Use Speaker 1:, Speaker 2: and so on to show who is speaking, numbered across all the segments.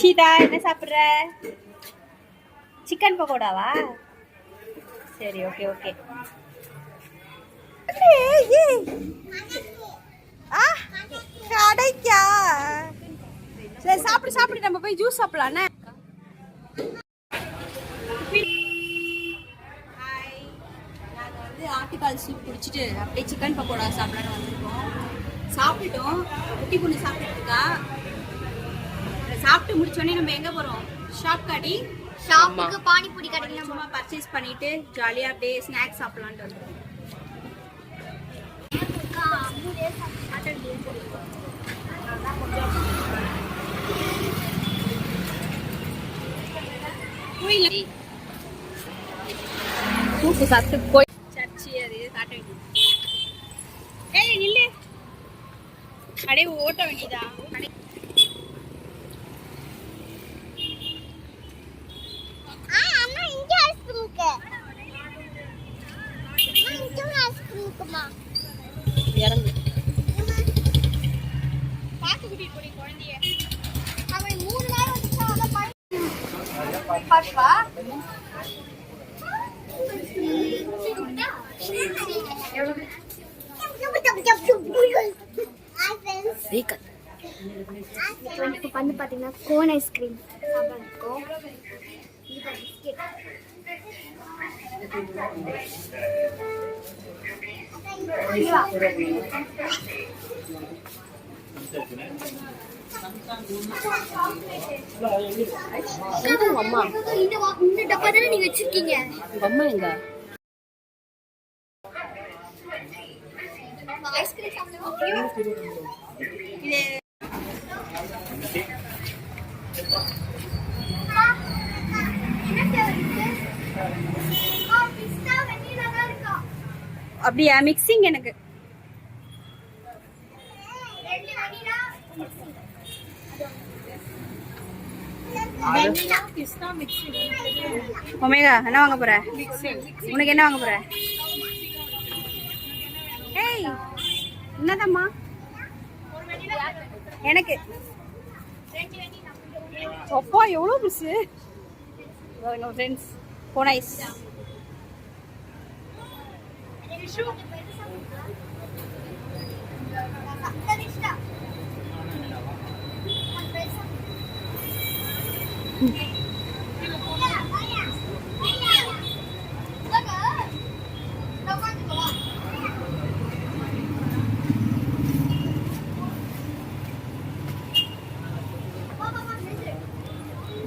Speaker 1: சீதா என்ன சாப்பிட்ற சிக்கன் பக்கோடாவா சரி ஓகே ஓகே கடைக்கா. சரி சாப்பிடு சாப்பிடு நம்ம போய் ஜூஸ் சாப்பிடலாண்ணே வந்து ஆட்டுக்கால் சூப் குடிச்சிட்டு அப்படியே சிக்கன் பக்கோடா சாப்பிடலான்னு வந்திருக்கோம். சாப்பிட்டுட்டோம் குட்டி பொண்ணு சாப்பிட்டுருக்கா சாப்பிட்டு முடிச்சோடனே நம்ம எங்க போறோம்? ஷாப் காடி
Speaker 2: ஷாப்புக்கு பானிபூரி கடைக்கு
Speaker 1: சும்மா பர்ச்சேஸ் பண்ணிட்டு ஜாலியா அப்படியே ஸ்நாக்ஸ் சாப்பிடலான்ட்டு வந்தோம் கோயில் சூப்பு சாப்பிட்டு போய் சர்ச்சி அது இது காட்ட வேண்டியது. ஏய் நில்லு. அப்படியே ஓட்ட வேண்டியதா?
Speaker 2: ஐஸ்கிரீமுக்குமா
Speaker 1: இறங்கு. பார்த்து கூட்டிட்டு போடி குழந்தைய.
Speaker 2: அவன் மூணு
Speaker 1: பாப்பா
Speaker 2: வந்து பார்த்தீங்கன்னா கோன் ஐஸ்கிரீம் இருக்கும் இது பிஸ்கெட்
Speaker 1: அம்மா
Speaker 2: இந்த வா- இந்த டப்பா தானே நீங்க வச்சிருக்கீங்க
Speaker 1: உங்க அம்மா எங்க
Speaker 2: ஐஸ்கிரீம் சாப்பிடுவோம்
Speaker 1: அப்படியா மிக்சிங் எனக்கு. ஒமேகா என்ன வாங்க போற? உனக்கு என்ன வாங்க போற? ஏய் என்னதம்மா? எனக்கு. அப்பா எவ்வளோ பிசு பாருங்க ஃப்ரெண்ட்ஸ் போனைஸ்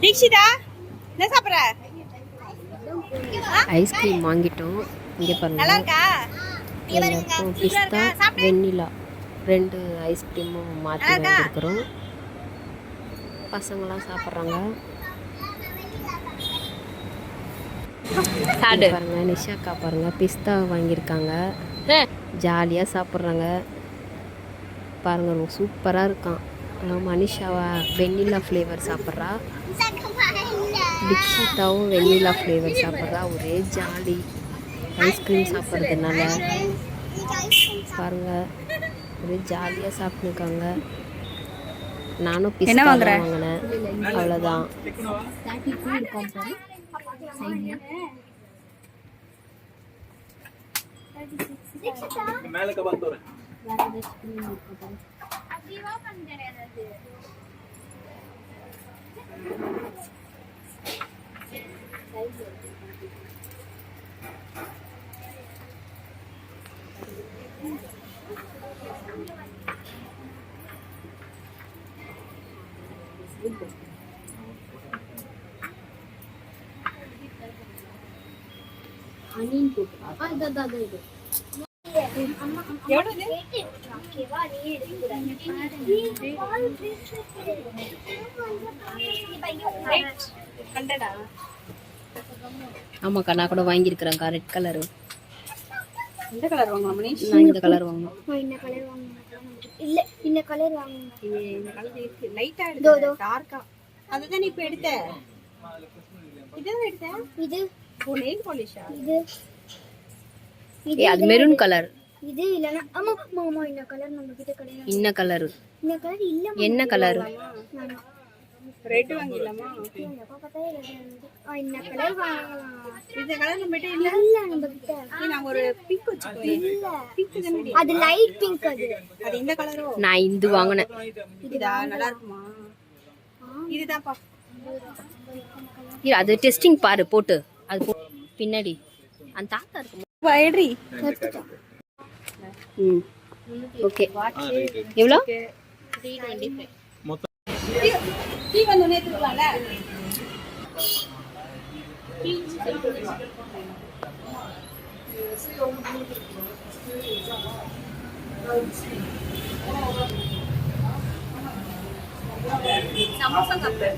Speaker 1: தீக்ஷிதா என்ன சாப்பிட்ற
Speaker 3: ஐஸ்கிரீம் வாங்கிட்டோம் இங்கே
Speaker 1: நல்லா
Speaker 3: பாருங்க
Speaker 1: இருக்கா
Speaker 3: எல்லாருக்கும் பிஸ்தா வெண்ணிலா ரெண்டு ஐஸ்கிரீமும் மாற்றி? வாங்கியிருக்கிறோம். பசங்களாம் சாப்பிட்றாங்க. பாருங்க நிஷாக்கா பாருங்க பிஸ்தா வாங்கியிருக்காங்க. ஜாலியாக சாப்பிட்றாங்க. பாருங்க சூப்பராக இருக்கான். மனிஷாவா வெண்ணிலா ஃப்ளேவர் சாப்பிட்றா. டிக்ஷிதாவும் வெண்ணிலா ஃப்ளேவர் சாப்பிட்றா. ஒரே ஜாலி. ஐஸ்கிரீம் சாப்பிட்றதுனால பாருங்க ஒரே ஜாலியாக சாப்பிட்டுருக்காங்க நானும் பிஸ்தா வாங்கினேன் அவ்வளோதான்
Speaker 4: மேலே கபால் தோறேன்
Speaker 1: எவ்வளவு ஹண்ட்ரடா
Speaker 3: ஆமாக்கா நான் கூட வாங்கியிருக்கிறேன்க்கா ரெட் கலரு
Speaker 1: எந்த கலர் வாங்கலாம் மணிஷ்
Speaker 3: நான் இந்த கலர் வாங்கணும்.
Speaker 2: இந்த கலர் இல்ல இந்த கலர் வாங்க
Speaker 1: இது இந்த கலர் இருக்கு. லைட்டா
Speaker 2: இதோ, இதோ.
Speaker 1: எடுத்த டார்க்கா அதுதான் நீ இப்ப எடுத்த இதுதான் எடுத்த?
Speaker 2: இது? இது.
Speaker 3: அது மெரூன் கலர்
Speaker 2: இது இல்லனா ஆமா ஆமா ஆமா இந்த கலர் நம்ம கிட்ட கிடையாது.
Speaker 3: இன்ன கலரு
Speaker 2: இந்த கலர் இல்ல
Speaker 3: என்ன கலரு
Speaker 2: நான்
Speaker 1: ரெட் வாங்கிடலாமா?
Speaker 2: இந்த கலர் வாங்கலாம்
Speaker 1: இந்த கலர் நம்மகிட்ட இல்ல.
Speaker 2: இல்ல நம்ம கிட்ட
Speaker 1: நாங்க ஒரு பிங்க் வச்சுக்கோங்க
Speaker 2: இல்ல.
Speaker 1: பிங்க் தானே
Speaker 2: அது லைட் பிங்க் அது.
Speaker 1: அது இந்த கலரோ
Speaker 3: நான் இது வாங்கினேன்.
Speaker 1: இதா நல்லா இருக்குமா இதுதான்ப்பா
Speaker 3: இரு அது டெஸ்டிங் பாரு போட்டு. அது பின்னாடி. அந்த தாத்தா இருக்கும். ம். ஓகே. எவ்வளோ?
Speaker 1: டீ வந்து நேத்துக்கலாம்ல சமோசா கப்பு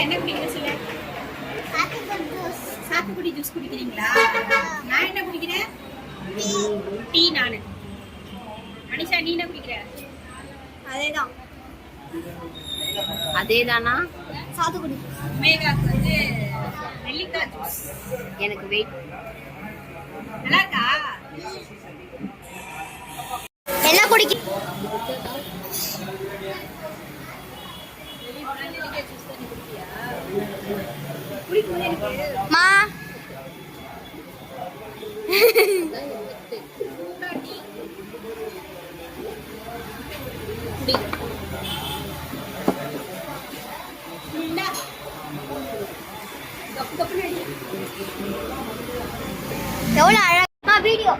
Speaker 1: என்ன குடிக்கிற சொல்ல? சாத்துக்குடி ஜூஸ் குடிக்கிறீங்களா? நான் என்ன குடிக்கிறேன்? டீ நானு. மனிஷா நீ என்ன குடிக்கிற? அதேதான்.
Speaker 3: அதே தானா
Speaker 2: சாத்துக்குடி.
Speaker 1: மேகாக்கு வந்து நெல்லிக்காய் ஜூஸ்
Speaker 3: எனக்கு வெயிட்
Speaker 1: நல்லா இருக்கா
Speaker 2: எல்லாம் குடிக்க
Speaker 1: வெளியே போனா நெல்லிக்காய் ஜூஸ் தான் நீ குடிப்பியா குடிக்கும் எனக்கு
Speaker 2: மா
Speaker 1: சூடா டீ இந்தா. கப்பு கப்புன்னு அடி.
Speaker 2: எவ்வளோ அழகா வீடியோ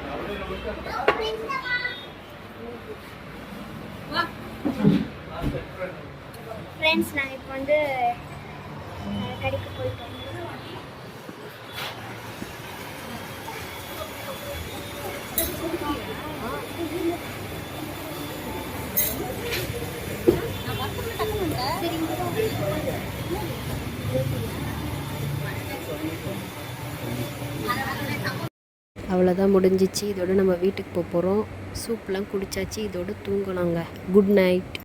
Speaker 1: வா
Speaker 2: ஃப்ரெண்ட்ஸ் நாங்கள் இப்போ வந்து அஹ், கடைக்கு போயிட்டு
Speaker 3: அவ்வளோதான் முடிஞ்சிச்சு. இதோட நம்ம வீட்டுக்கு போக போகிறோம் சூப்லாம் குடிச்சாச்சு. இதோட தூங்கலாங்க. Good night